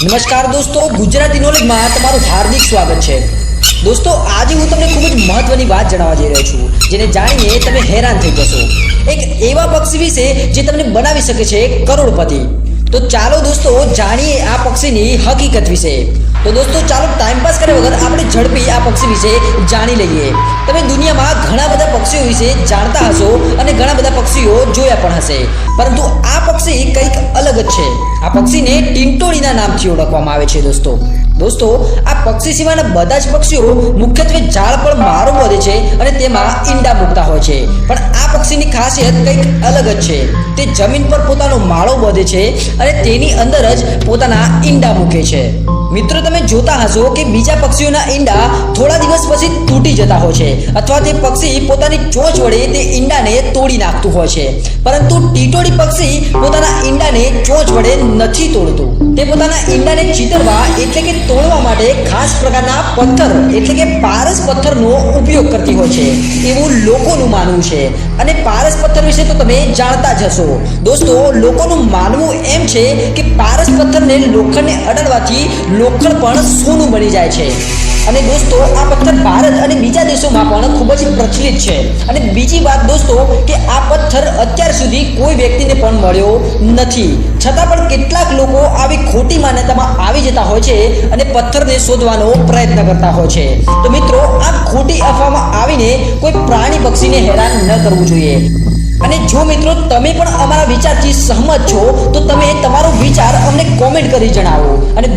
નમસ્કાર દોસ્તો, ગુજરાતી નોલેજમાં તમારું હાર્દિક સ્વાગત છે. દોસ્તો, આજે હું તમને ખૂબ જ મહત્વની વાત જણાવવા જઈ રહ્યો છું, જેને જાણીને તમે હેરાન થઈ જશો. એક એવા પક્ષી વિશે જે તમને બનાવી શકે છે કરોડપતિ. તો ચાલો દોસ્તો, જાણીએ આ પક્ષીની હકીકત વિશે. તો દોસ્તો, ચાલો ટાઈમ પાસ કર્યા વગર આપણે ઝડપી આ પક્ષી વિશે જાણી લઈએ. તમે દુનિયામાં ઘણા બધા પક્ષીઓ વિશે જાણતા હશો અને ઘણા બધા પક્ષીઓ જોયા પણ હશે. પરંતુ આ પક્ષી કંઈક અલગ છે. આ પક્ષીને ટિંટોળીના નામથી ઓળખવામાં આવે છે દોસ્તો. દોસ્તો, આ પક્ષી સિવાયના બધા જ પક્ષીઓ મુખ્યત્વે ઝાડ પર મારો વધે છે અને તેમાં ઈંડા મૂકતા હોય છે. પણ આ પક્ષીની ખાસિયત કંઈક અલગ જ છે. તે જમીન પર પોતાનો માળો વધે છે અને તેની અંદર જ પોતાના ઈંડા મૂકે છે. મિત્રો, તમે જોતા હશો કે બીજા પક્ષીઓના ઈંડા થોડા દિવસ પછી તૂટી જતા હોય છે. અથવા તે પક્ષી પોતાની ચોચ વડે તે ઈંડાને તોડી નાખતું હોય છે. પરંતુ ટીટોડી પક્ષી પોતાના ઈંડાને ચોચ વડે નથી તોડતું. તે પોતાના ઈંડાને ચીતરવા એટલે કે તોડવા માટે ખાસ પ્રકારના પથ્થર એટલે કે પારસ પથ્થરનો ઉપયોગ કરતી હોય છે. એવું લોકોનું માનવું છે. અને પારસ પથ્થર વિશે તો તમે જાણતા જ હશો. દોસ્તો, લોકોનું માનવું એમ છે કે પારસ પથ્થરને લોખંડને અડાડવાથી લોખંડ પણ સોનું બની જાય છે. અને દોસ્તો, આ પથ્થર ભારત બીજા દેશોમાં પણ ખૂબ જ પ્રચલિત છે. અને બીજી વાત દોસ્તો કે આ પથ્થર અત્યાર સુધી કોઈ વ્યક્તિને પણ મળ્યો નથી. છતાં પણ કેટલાક લોકો આવી ખોટી માન્યતામાં આવી જતા હોય છે અને પથ્થરને શોધવાનો પ્રયત્ન કરતા હોય છે. તો મિત્રો, આ ખોટી અફવામાં આવીને કોઈ પ્રાણી પક્ષીને હેરાન ન કરવું જોઈએ. અને જો મિત્રો, તમે પણ અમારા વિચારથી સહમત છો, તો તમે તમારો વિચાર અમને કોમેન્ટ કરી જણાવો. અને